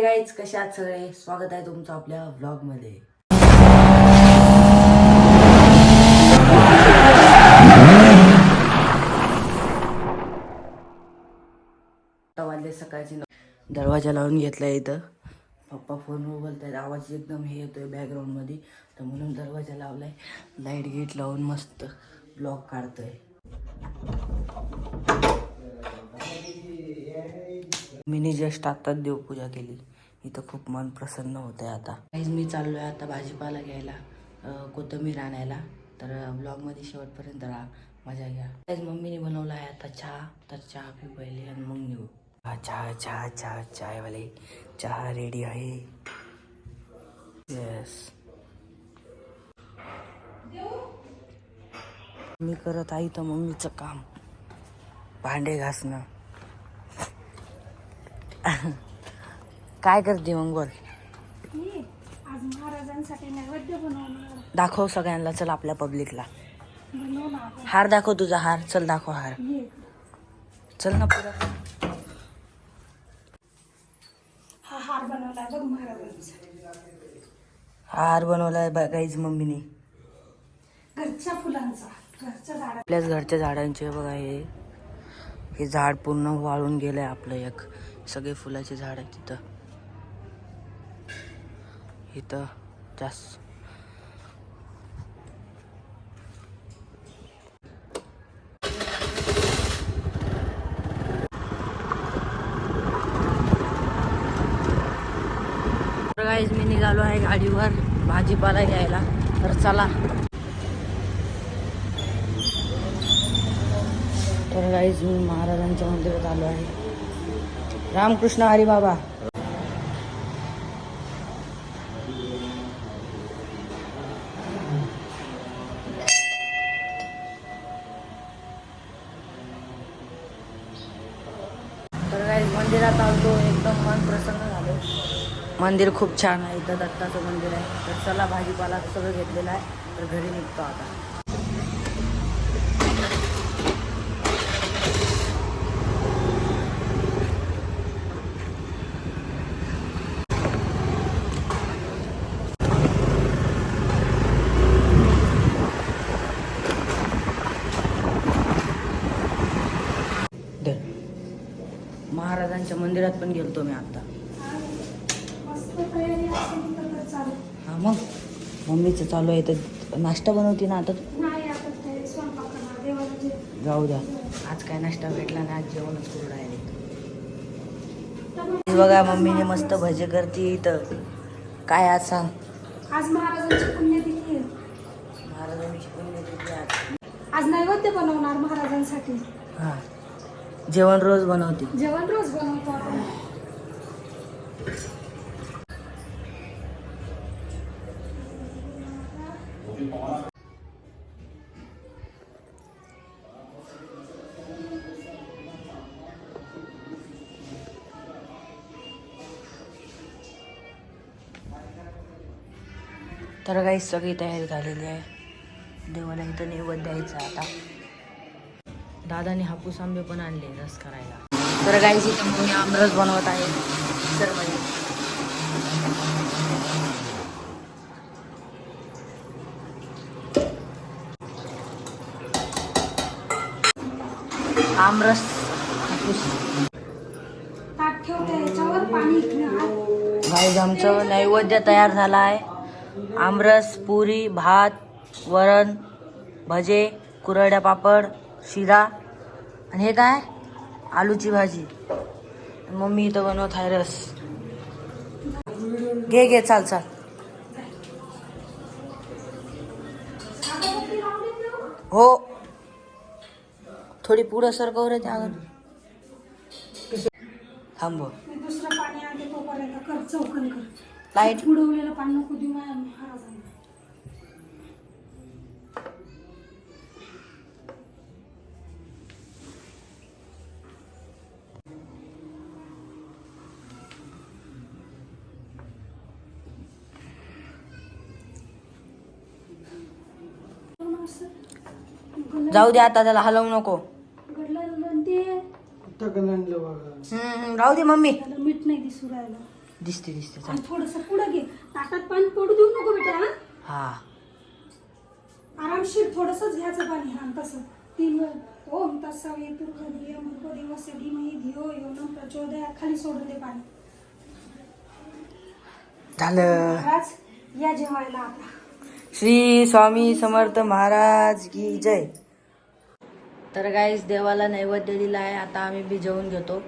हे गाईच कशा सगळे स्वागत आहे तुमचं आपल्या व्लॉगमध्ये आता वाजले सकाळचे दरवाजा लावून घेतलाय इथं. पप्पा फोनवर बोलतायत आवाज एकदम हे येतोय बॅकग्राऊंडमध्ये तर म्हणून दरवाजा लावलाय. लाइट गेट लावून मस्त ब्लॉग काढतोय. मीनी जस्ट आत्ताच देवपूजा केली. इथं खूप मन प्रसन्न होतंय आता. काहीच मी चाललोय आता भाजीपाला घ्यायला कोथंबीर आणायला. तर ब्लॉगमध्ये शेवटपर्यंत राहा मजा घ्या. काहीच मम्मीने बनवला आहे आता चहा. तर चहा पी पहिले आणि मग निघू हा चहा चहा चहा चायवाले. चहा रेडी आहे. येस मी करत आहे तर मम्मीचं काम. भांडे घासणं. काय करते मग बोल मी आज महाराजांसाठी नैवेद्य बनवणार. दाखव सगळ्यांना चल आपल्या पब्लिकला. बनवणार. हार दाखव तुझा हार चल दाखव हार. ये. चल ना पुरा हा हार बघ हार बनवलाय गाईज मम्मीने. घरच्या फुलांचा घरच्या झाडा आपल्याच घरच्या झाडांचे बघा हे. हे झाड पूर्ण वाळून गेलंय आपलं एक. सगळे फुलाचे झाड आहेत तिथं. इथं जास्त. गाईज मी निघालो आहे गाडीवर भाजीपाला घ्यायला. तर चला. तर गाईज मी महाराजांच्या मंदिरात आलो आहे. रामकृष्ण हरी बाबा. तर मंदिरात आलतो एकदम मन प्रसन्न झालं. मंदिर खूप छान आहे इथं दत्ताचं मंदिर आहे. तर चला भाजीपाला सगळं घेतलेलं आहे तर घरी निघतो आता धर. महाराजांच्या मंदिरात पण गेलतो मी आता. तर हा मग. मम्मीचं चालू आहे तर नाश्ता बनवते ना आता जाऊ द्या. आज काय नाश्ता भेटला ना आज जेवणच करू राहिले तर बघा मम्मीने मस्त भजे करते इथं. काय आज सांग? आज महाराजांची पुण्यतिथी आहे. महाराजांची पुण्यतिथी आज. आज नैवेद्य बनवणार महाराजांसाठी. हा. जेवण रोज बनवते. जेवण रोज बनवतो आपण. तर काही सगळी तयारी झालेली आहे. देवाला इथं नैवेद्य द्यायचं आता. दादाने हापूस आंबे पण आणले रस करायला. तर गाईच इथं मग मी आमरस बनवत आहे. सर्व आमरस हापूस. गाईज आमचं नैवेद्य तयार झाला आहे आमरस पुरी भात वरण भजे कुरड्या पापड शिरा. आणि हे काय? आलूची भाजी. मम्मी इथं बनवत आहे रस. घे घे चाल चाल. हो. थोडी पुढं सरकव रे त्यावर थांब दुसरं पाणी आणते तोपर्यंत कर चौकन कर. लाइट उडवलेलं पाणी नको देऊ जाऊ दे आता त्याला हलवू नको. घडलं ते हम्म, हम्म, राहू दे मम्मी. त्याला मीठ नाही दिसू राहिलं. दिसते दिसते आणि चाल थोडस पुढं घे. ताटात पाणी पडू देऊ नको बेटा हा? हा. आरामशीर थोडंसंच घ्यायचं पाणी हा तसं. तीन वेळ ओम तत्सवितुर्वधीय भर्गदेवस्य धीमहि धियो यो न प्रचोदयात् खाली सोडून दे पाणी. झालं. महाराज या जेवायला आता. श्री स्वामी समर्थ महाराज की जय. तर गाईस देवाला नैवेद्य दिला आहे. आता आम्ही भिजवून घेतो.